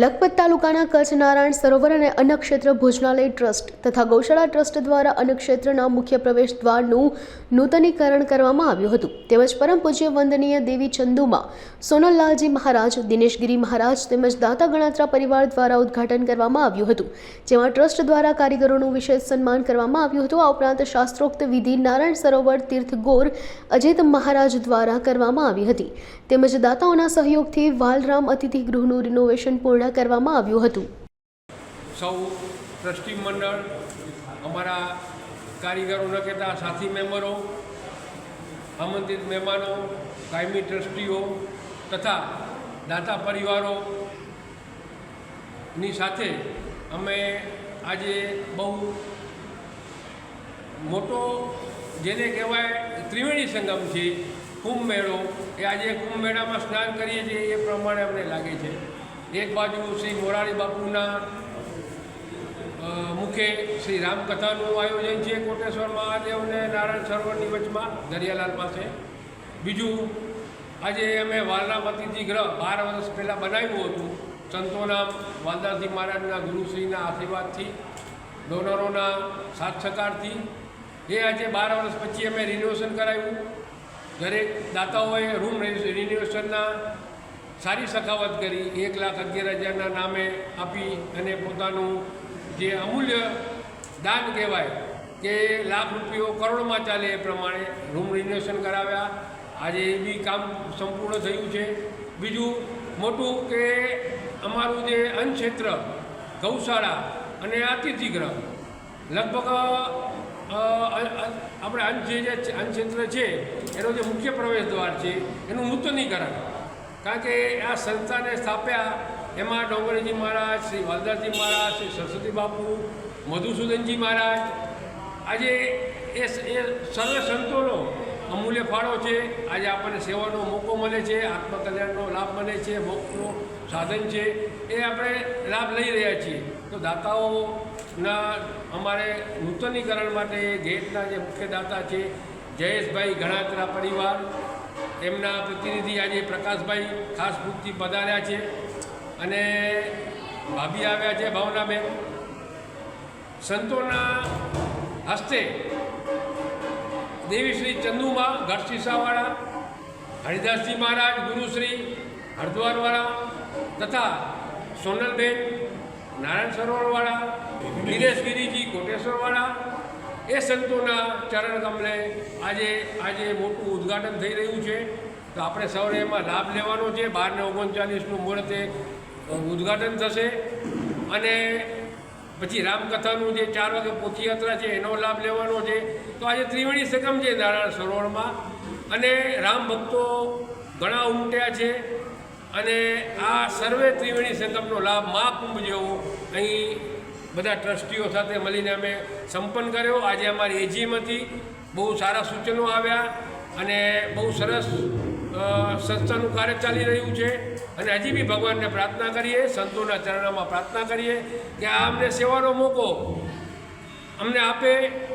લખપત તાલુકાના કચ્છ નારાયણ સરોવર અને અન્નક્ષેત્ર ભોજનાલય ટ્રસ્ટ તથા ગૌશાળા ટ્રસ્ટ દ્વારા અન્નક્ષેત્રના મુખ્ય પ્રવેશ દ્વારનું નૂતનીકરણ કરવામાં આવ્યું હતું. તેમજ પરમ પૂજ્ય વંદનીય દેવી ચંદુમાં સોનલલાલજી મહારાજ, દિનેશગીરી મહારાજ તેમજ દાતા ગણાત્રા પરિવાર દ્વારા ઉદ્ઘાટન કરવામાં આવ્યું હતું. જેમાં ટ્રસ્ટ દ્વારા કારીગરોનું વિશેષ સન્માન કરવામાં આવ્યું હતું. આ ઉપરાંત શાસ્ત્રોક્ત વિધિ નારાયણ સરોવર તીર્થ ગોર અજિત મહારાજ દ્વારા કરવામાં આવી હતી. તેમજ દાતાઓના સહયોગથી વાલરામ અતિથિ ગૃહનું રિનોવેશન પૂર્ણ કરવામાં આવ્યું હતું. સૌ ટ્રસ્ટી મંડળ, અમારા કારીગરો ન કહેતા સાથી મેમ્બરો, આમંત્રિત મહેમાનો, કાયમી ટ્રસ્ટીઓ તથા દાતા પરિવારોની સાથે અમે આજે બહુ મોટો જેને કહેવાય ત્રિવેણી સંગમ છે કુંભ મેળો એ આજે કુંભ મેળામાં સ્નાન કરીએ છીએ એ પ્રમાણે અમને લાગે છે. એક બાજુ શ્રી મોરારી બાપુના મુખે શ્રી રામકથાનું આયોજન છે કોટેશ્વર મહાદેવ અને નારાયણ સરોવરની વચમાં, દરિયાલાલ પાસે. બીજું, આજે અમે વાલરામ અતિથિ ગ્રહ બાર વર્ષ પહેલાં બનાવ્યું હતું. સંતોના, વાલદાસજી મહારાજના ગુરુશ્રીના આશીર્વાદથી, ડોનરોના સાથ સહકારથી એ આજે બાર વર્ષ પછી અમે રિનોવેશન કરાવ્યું. દરેક દાતાઓએ રૂમ રિનોવેશનના સારી સખાવત કરી, એક લાખ અગિયાર હજારના નામે આપી અને પોતાનું જે અમૂલ્ય દાન કહેવાય કે લાખ રૂપિયો કરોડમાં ચાલે એ પ્રમાણે રૂમ રિનોવેશન કરાવ્યા. આજે એ બી કામ સંપૂર્ણ થયું છે. બીજું મોટું કે અમારું જે અન્નક્ષેત્ર, ગૌશાળા અને અતિથિગૃહ લગભગ આપણે અન્ન જે અન્નક્ષેત્ર છે, એનો જે મુખ્ય પ્રવેશ દ્વાર છે, એનું નૂતનીકરણ કારણ કે આ સંસ્થાને સ્થાપ્યા, એમાં ડોંગરેજી મહારાજ, શ્રી વાલદાસજી મહારાજ, શ્રી સરસ્વતી બાપુ, મધુસૂદનજી મહારાજ. આજે એ સર્વ સંતોનો અમૂલ્ય ફાળો છે. આજે આપણને સેવાનો મોકો મળે છે, આત્મકલ્યાણનો લાભ મળે છે, મોક્ષનો સાધન છે. એ આપણે લાભ લઈ રહ્યા છીએ. તો દાતાઓના અમારે નૂતનીકરણ માટે ગેટના જે મુખ્ય દાતા છે, જયેશભાઈ ગણાત્રા પરિવાર એમના પ્રતિનિધિ આજે પ્રકાશભાઈ ખાસ પૂરથી પધાર્યા છે અને ભાભી આવ્યા છે ભાવનાબેન. સંતોના હસ્તે દેવીશ્રી ચંદુમા ગઢશીસાવાળા હરિદાસજી મહારાજ, ગુરુશ્રી, હરદ્વારવાળા તથા સોનલબેન, નારાયણ સરોવરવાળા દિનેશગીરીજી કોટેશ્વરવાળા એ સંતોના ચરણ કમલે આજે આજે મોટું ઉદ્ઘાટન થઈ રહ્યું છે. તો આપણે સૌને એમાં લાભ લેવાનો છે. બારને ઓગણચાલીસનું મુહૂર્તે ઉદ્ઘાટન થશે. અને પછી રામકથાનું જે ચાર વાગે પોથીયાત્રા છે, એનો લાભ લેવાનો છે. તો આજે ત્રિવેણી સંગમ છે નારાયણ સરોવરમાં. અને રામ ભક્તો ઘણા ઉમટ્યા છે. અને આ સર્વે ત્રિવેણી સંગમનો લાભ મહાકુંભ જેવો અહીં બધા ટ્રસ્ટીઓ સાથે મળીને અમે સંપન્ન કર્યો. આજે અમારી એજીએમ હતી બહુ સારા સૂચનો આવ્યા અને બહુ સરસ સંસ્થાનું કાર્ય ચાલી રહ્યું છે. અને હજી બી ભગવાનને પ્રાર્થના કરીએ, સંતોના ચરણોમાં પ્રાર્થના કરીએ કે આ અમને સેવાનો મોકો અમને આપે.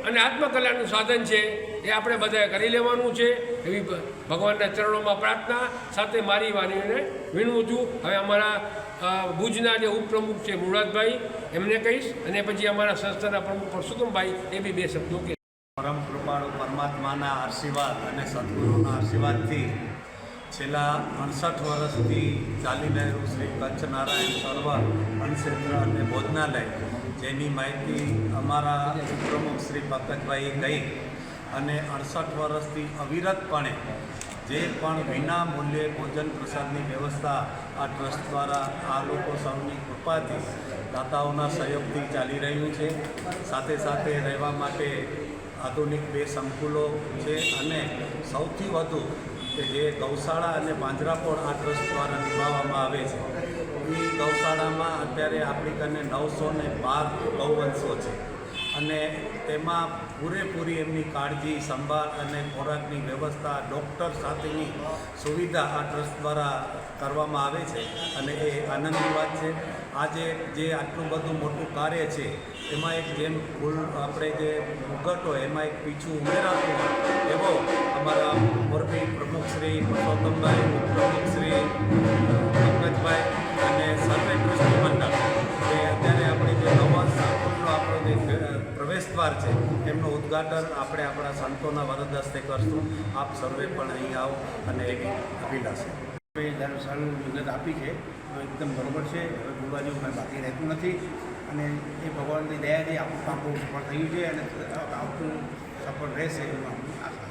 અને આત્મકલ્યાણનું સાધન છે, એ આપણે બધાએ કરી લેવાનું છે. એવી ભગવાનના ચરણોમાં પ્રાર્થના, સાથે મારી વાણીને વિનવું છું. હવે અમારા ભુજના જે ઉપપ્રમુખ છે મુરાદભાઈ એમને કહીશ. અને પછી અમારા સંસ્થાના પ્રમુખ પરસોત્તમભાઈ, એ બી બે શબ્દો કે પરમ કૃપાળુ પરમાત્માના આશીર્વાદ અને સદગુરુના આશીર્વાદથી છેલ્લા અડસઠ વર્ષથી ચાલી રહેલું શ્રી કચ્છ નારાયણ સરોવર અન્નક્ષેત્ર અને ભોજનાલય જેની માહિતી અમારા પ્રમુખ શ્રી પંકજભાઈએ કહી અને અડસઠ વર્ષથી અવિરતપણે જે પણ વિના મૂલ્યે ભોજન પ્રસાદની વ્યવસ્થા આ ટ્રસ્ટ દ્વારા આ લોકો સૌની કૃપાથી દાતાઓના સહયોગથી ચાલી રહ્યું છે. સાથે સાથે રહેવા માટે આધુનિક બે સંકુલો છે અને સૌથી વધુ કે જે ગૌશાળા અને પાંજરાપોળ આ ટ્રસ્ટ દ્વારા નિભાવવામાં આવે છે. એ ગૌશાળામાં અત્યારે આપણી કને નવસો ને બાર ગૌવંશો છે. અને તેમાં પૂરેપૂરી એમની કાળજી, સંભાળ અને ખોરાકની વ્યવસ્થા ડૉક્ટર સાથેની સુવિધા આ ટ્રસ્ટ દ્વારા કરવામાં આવે છે અને એ આનંદની વાત છે. આજે જે આટલું બધું મોટું કાર્ય છે, એમાં એક જેમ ફૂલ આપણે જે મુગટ હોય, એમાં એક પીછું ઉમેરાતું હોય, એવો અમારા મોરબી પ્રમુખ શ્રી પુરુષોત્તમભાઈ, ઉપપ્રમુખ શ્રી પંકજભાઈ દરબાર છે એમનું ઉદ્ઘાટન આપણે આપણા સંતોના વરદ હસ્તે કરશું. આપ સર્વે પણ અહીં આવો અને એવી અભિલાષા. સાલનું વિગત આપી છે. એકદમ બરોબર છે. હવે બોલવા કાંઈ બાકી રહેતું નથી અને એ ભગવાનની દયાથી આપણું કામ બહુ સફળ થયું છે અને આવતું સફળ રહેશે એવું આપણે